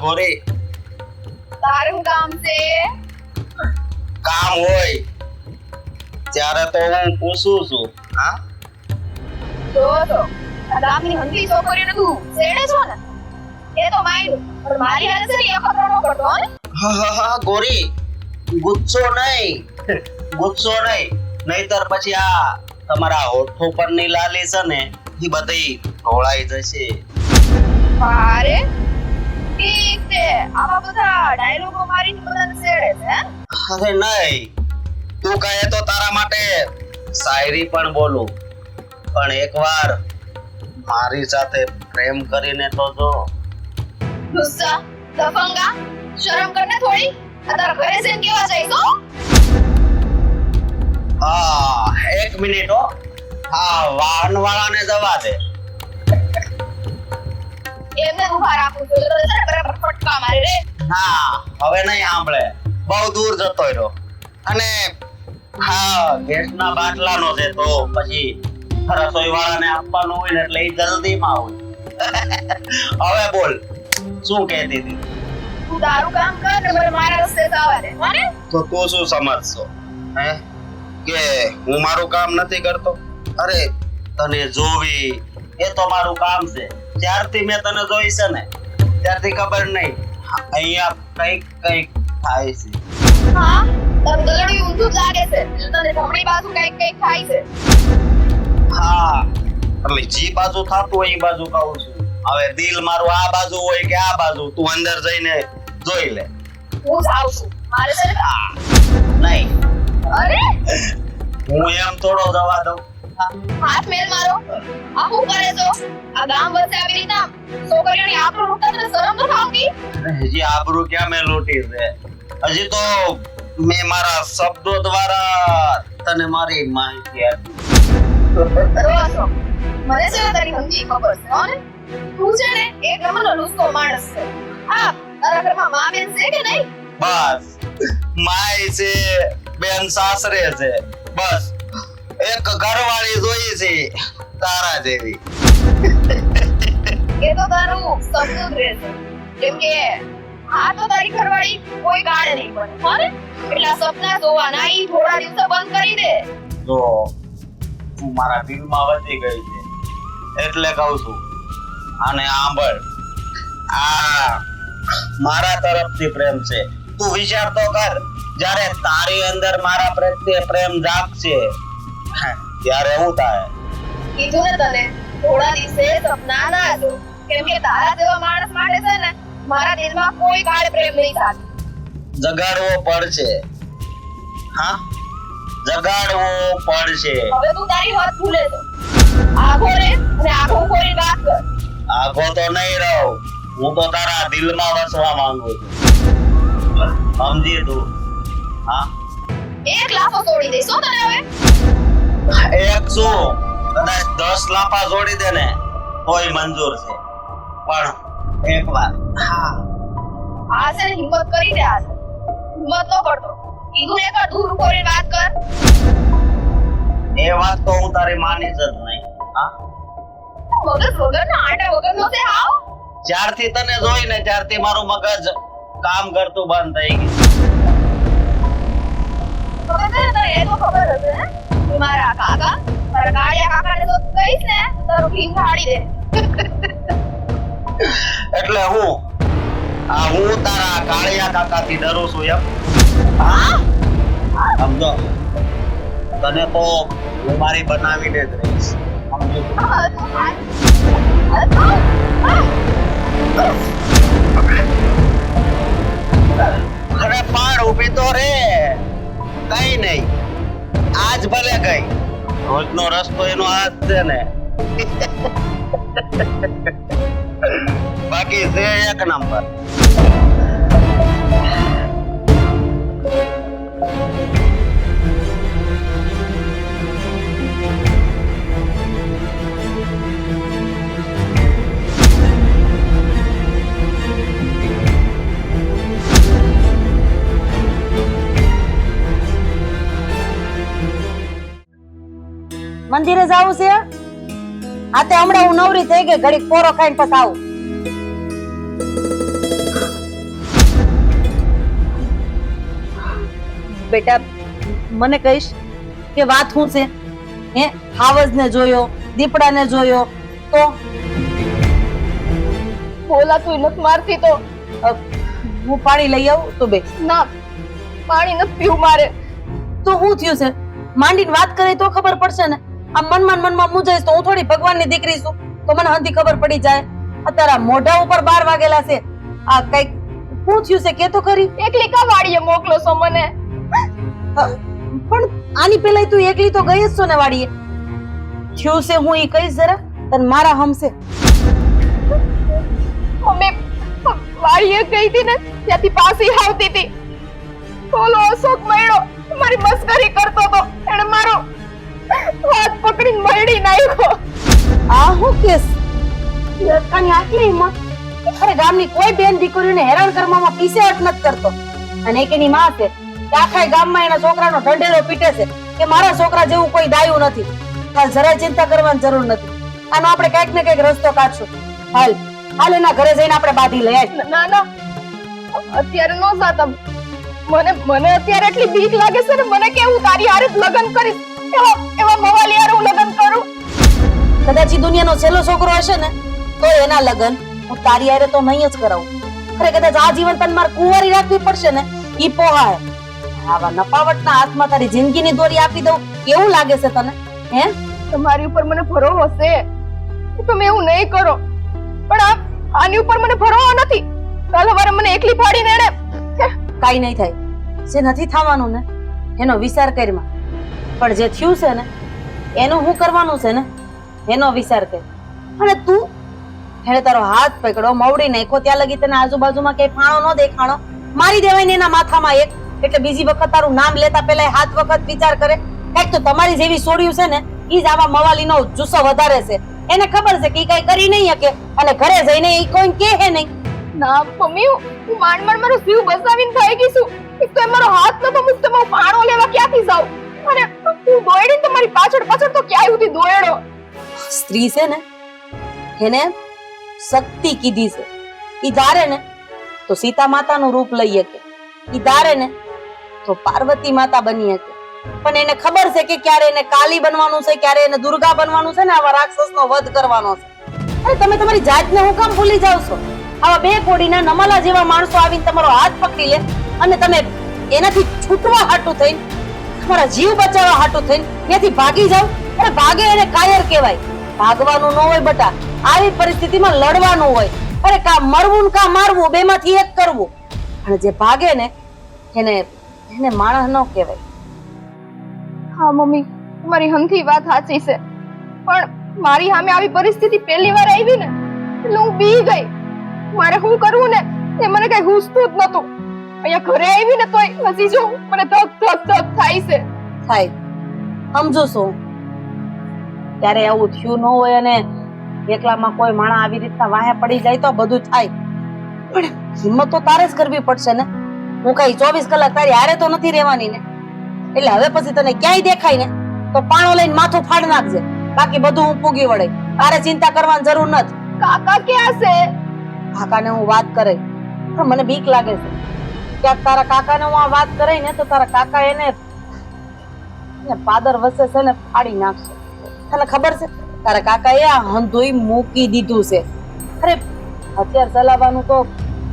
ગોરી તારું કામ છે? કામ હોય. ત્યારે તો હું પૂછું છું. હા? જો તો આ ગામની હંધી છોકરીઓને તું છેડે છો ને? એ તો માયનું પણ મારી હારે છે ને એ ખતરો ન પડતો હા હા હા ગોરી. ગુસ્સો નહીં. ગુસ્સો નહીં. નહીતર પછી આ તમારા હોઠો પરની લાલી છે ને એ બધી ઢોળાઈ જશે. અરે ઠીક છે. આવા બધા ડાયલોગો મારીને બધાને સેડે છે અરે નહીં. તું કહે તો તારા માટે. શાયરી પણ બોલું. પણ એકવાર મારી સાથે પ્રેમ કરીને તો જો. ગુસ્સા દફંગા શરમ કરને થોડી. આ તારા ઘરે જઈને કેવા જઈશ હો? હા એક મિનિટ હો. હા વાહન વાળાને જવા દે. એમને ઊભા રાખું છું. એટલે છે બરાબર ફટકા મારે રે. હા હવે નહીં સાંભળે. બહુ દૂર જતો રહ્યો. અને હા ગેસના બાટલાનો છે તો પછી રસોઈ વાળાને આપવાનું હોય ને એટલે એ જલ્દીમાં હોય. હવે બોલ શું કહેતી હતી? તું તારું કામ કર ને મને મારા રસ્તે જવા દે. હો તો તું શું સમજશો? હે? કે હું મારું કામ નથી કરતો? અરે તને જોવી એ તો મારું કામ છે. જ્યારથી મેં તને જોઈ છે ને ત્યારથી ખબર નહીં. અહીંયા કંઈક કંઈક થાય છે. હા તારું ગળું ઊંધું લાગે છે. એટલે તને જમણી બાજુ કંઈક કંઈક થાય છે. હા એટલે જે બાજુ થતું હોય એ બાજુ કહું છું. હવે દિલ મારું આ બાજુ હોય કે આ બાજુ તું અંદર જઈને જોઈ લે. હું જાઉં છું. મારે છે નહીં. અરે! હું એમ થોડો જવા દઉં. હાથ મેલ મારો. આ હું કરે છો આ ગામ વચ્ચે આવી રીતના છોકરીઓની આંખો લૂંટતા તને શરમ ન આવતી? હજી આબરૂ ક્યાં મેં લૂંટી છે? હજી તો મેં મારા શબ્દો દ્વારા તને મારી માહિતી આપી. મને છે તારી હમજી ખબર છે તું છે ને એક નંબરનો લુસ્કો માણસ છે. હા તારા ઘરમાં મા બેન છે કે નહીં? બસ. માય છે બેન સાસરે છે. બસ. એક ઘરવાળી જોઈ છે તારા જેવી. એ તો તારું સપનું રહેશે. કેમ કે આ તો તારી ઘરવાળી કોઈ ગાળ નહીં પડે હો? ને એટલા સપના જોવાના ઈ થોડા દિવસો બંધ કરી દે. જો તું મારા દિલમાં વધી ગઈ છે એટલે કહું છું અને આંબળ આ મારા તરફથી પ્રેમ છે. તું વિચાર તો કર જ્યારે તારી અંદર મારા પ્રત્યે પ્રેમ જાગશે ત્યારે શું તારે કીધું ને તને થોડા દિવસે સપના ના જો કેમ કે તારા જેવા માણસ માટે છે ને મારા દિલમાં કોઈ કાળ પ્રેમ નહીં જાગે જગાડવો પડશે. હા? જગાડવો પડશે. હવે તું તારી વાત ભૂલે તો આખો રે અને આખો કોઈ વાત કર. આખો તો નહીં રહો. હું તો તારા દિલમાં વસવા માંગુ છું. સમજી તું. હા? એક લાફો તોડી દઈશ તને હવે. એક શું કદાચ દસ લાપા જોડી દે ને તોય મંજૂર છે. પણ એક વાર હા. આ છે હિંમત કરી દે આ. હિંમત નો કરતો કીધું ને કર દૂર ખોરી વાત કર. એ વાત તો હું તારી માની જ નહીં. હા? મગજ વગર ના આટા વગર નો તે હાવ. જ્યારથી તને જોઈ ને ત્યારથી મારું મગજ કામ કરતું બંધ થઈ ગયું. મારા કાકા. મારા કાળિયા કાકાને તો કહીશ ને તારું ભીમ ફાડી દે. એટલે હું? આ હું તારા કાળિયા કાકાથી ડરું છું એમ? હા? સમજો. તને તો હું મારી બનાવીને જ રહીશ. સમજો. રસ્તો એનો આ જ છે ને. બાકી છે એક નંબર. મંદિરે જવું છે? આ તે હમણાં હું નવરી થઈ ગઈ ઘડીક પોરો ખાઈને પછી આવું. બેટા મને કહીશ કે વાત શું છે? હે? હાવજને જોયો દીપડાને જોયો તો? બોલાતું નત મારતી તો. હું પાણી લઈ આવું તો બે ના પાણી નથી પીવું મારે. તો હું થયું છે? માંડીને વાત કરે તો ખબર પડશે ને. આ મનમાં મનમાં મૂંઝાઈશ તો હું થોડી ભગવાનની દીકરી છું. તો મને હંધી ખબર પડી જાય. અત્યારે મોઢા ઉપર બાર વાગેલા છે. આ કંઈક પૂછ્યું છે કે તો ખરી? એકલી કા વાડીએ મોકલો છો મને? પણ આની પેલા તું એકલી તો ગઈ જ છો ને વાડીએ. થયું છે હું ઈ કહીશ જરા તને મારા હમશે. મમ્મી વાડીએ ગઈ હતી ને ત્યાંથી પાછી આવતી હતી. બોલો અશોક મળ્યો. મારી મસ્કરી કરતો હતો એને મારો હાથ પકડીને મરડી નાખ્યો. આ હું કેસ? લડકાની આટલી હિંમત? અરે ગામની કોઈ બેન દીકરીને હેરાન કરવામાં પીસેહટ નથી કરતો. અને એક એની માં છે આખા ગામમાં એના છોકરાનો ઢંઢેરો પીટે છે કે મારા છોકરા જેવું કોઈ દાયું નથી. તાર જરાય ચિંતા કરવાની જરૂર નથી. આનો આપણે કંઈક ને કંઈક રસ્તો કાઢશું. હાલ હાલ એના ઘરે જઈને આપણે બાંધી લઈએ. ના ના. અત્યારે નો સાતા મને મને અત્યારે એટલી બીક લાગે છે ને મને કે હું તારી હારે લગ્ન કરીશ. એવા એવા મવાલી હારે હું લગ્ન કરું. કદાચ એ દુનિયાનો છેલ્લો છોકરો હશે ને તો એના લગ્ન હું તારી હારે તો નહીં જ કરાવું. અરે કદાચ આ જીવન તને મારે કુંવારી રાખવી પડશે ને ઈ પોહાય. આવા નપાવટના હાથમાં તારી જિંદગીની દોરી આપી દઉં કેવું લાગે છે તને હે? તમારી ઉપર મને ભરોસો છે તમે એવું નહીં કરો. પણ આ આની ઉપર મને ભરોસો નથી. કાલ હવારે મને એકલી પાડીને એને કાઈ નહીં થાય. જે નથી થવાનું ને, એનો વિચાર કરમાં પણ જે થયું છે ને, એનું શું કરવાનું છે ને, એનો વિચાર કર અને તું, એને તારો હાથ પકડો, મવડી નાખો ત્યાં લગી તને આજુબાજુમાં કઈ ફાણો ન દેખાણો. મારી દેવાય ને એના માથામાં એક, એટલે બીજી વખત તારું નામ લેતા પહેલા હાથ વખત વિચાર કરે. કાંઈક તો તમારી જેવી સોડ્યું છે ને, ઈ જ આવા મવાલીનો જુસ્સો વધારે છે. એને ખબર છે કે એ કઈ કરી નહીં શકે, અને ઘરે જઈને એ કોઈ કહે નહીં. ના, મમ્મી, હું હું માંડ માંડ મારો જીવ બચાવીને થઈ ગઈ છું. એક તો મારો હાથ નતો મુક્ત હું પાણો લેવા ક્યાંથી જાઉં? અને તું દોડીને તમારી પાછળ પાછળ તો ક્યાંય સુધી દોડ્યો સ્ત્રી છે ને, એને શક્તિ કીધી છે. ઈ ધારે ને તો સીતા માતાનું રૂપ લઈ શકે. ઈ ધારે ને તો પાર્વતી માતા બની શકે. પણ એને ખબર છે કે ક્યારે એને કાલી બનવાનું છે, ક્યારે એને દુર્ગા બનવાનું છે ને, આવા રાક્ષસનો વધ કરવાનો છે. અરે, તમે તમારી જાતને હું કામ ભૂલી જાવ છો? આવા બે કોડીના નમાલા જેવા માણસો આવીને તમારો હાથ પકડી લે અને તમે એનાથી છૂટવા હાટું થઈને, તમારા જીવ બચાવવા હાટું થઈને ત્યાંથી ભાગી જાવ અરે ભાગે એને કાયર કહેવાય. ભાગવાનું ન હોય બટા, આવી પરિસ્થિતિમાં લડવાનું હોય. અરે કા મરવું ને કા મારવું, બેમાંથી એક કરવું. અને જે ભાગે ને, એને એને માણસ ન કહેવાય. હા, મમ્મી તમારી હંથી વાત સાચી છે. પણ મારી સામે આવી પરિસ્થિતિ પહેલી વાર આવી ને, એટલે હું બી ગઈ. મારે શું કરવું ને? એ મને કઈ ઘૂસતું જ નતું અહીંયા ઘરે આવી ને તોય હજી જો મને ધક ધક ધક થાય છે. થાય. સમજો શું ત્યારે આવું થયું ન હોય અને એકલામાં કોઈ માણા આવી રીતના વાહે પડી જાય તો બધું થાય. પણ હિંમત તો તારે જ કરવી પડશે ને? હું કઈ ચોવીસ કલાક તારી હારે તો નથી રહેવાની ને? એટલે હવે પછી તને ક્યાંય દેખાય ને? તો પાણો લઈને માથું ફાડ નાખજે. બાકી બધું હું પૂગી વળે. તારે ચિંતા કરવાની જરૂર નથી. કાકા ક્યાં છે? કાકાને હું વાત કરે પણ મને બીક લાગે છે. ક્યાંક તારા કાકાને હું આ વાત કરે ને તો તારા કાકા એને એને પાદર વસે છે ને ફાડી નાખશે. તને ખબર છે? તારા કાકાએ આ હંધોઈ મૂકી દીધું છે. અરે હથિયાર ચલાવવાનું તો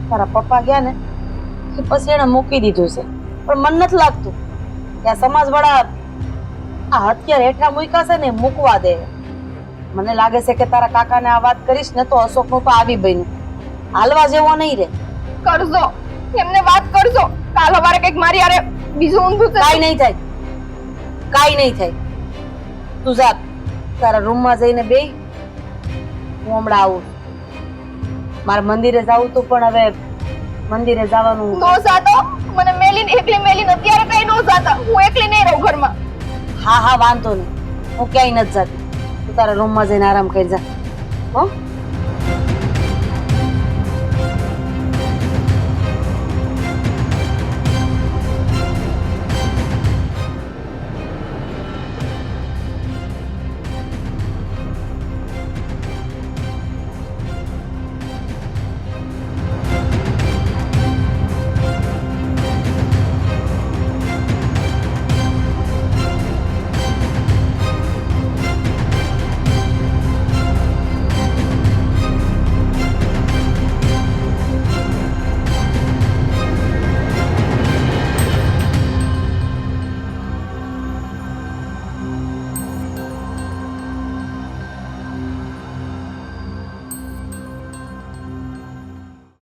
તારા પપ્પા ગયા ને કે પછી એને મૂકી દીધું છે. પણ મન નથી લાગતું કે આ સમાજવાળા આ હથિયાર હેઠા મૂક્યા છે ને એ મૂકવા દે. મને લાગે છે કે તારા કાકાને આ વાત કરીશ ને તો અશોકનું તો આવી બન્યું. હાલવા જેવો નહીં રે. કરજો. એમને વાત કરજો. કાલ સવારે કંઈક મારી હારે બીજું ઊંધું કાઈ નહીં થાય. કાઈ નહીં થાય. તું જા. તારા રૂમમાં જઈને બે હું હમણાં આવું મારે મંદિરે જવું તું પણ હવે મંદિરે જવાનું નો જાતો. મને મેલીને એકલી મેલીને અત્યારે કઈ નો જાતા. હું એકલી નહીં રહું ઘરમાં. હા હા વાંધો નહીં. હું ક્યાંય નથી જતી. તું તારા રૂમમાં જઈને આરામ કરી જા. હો?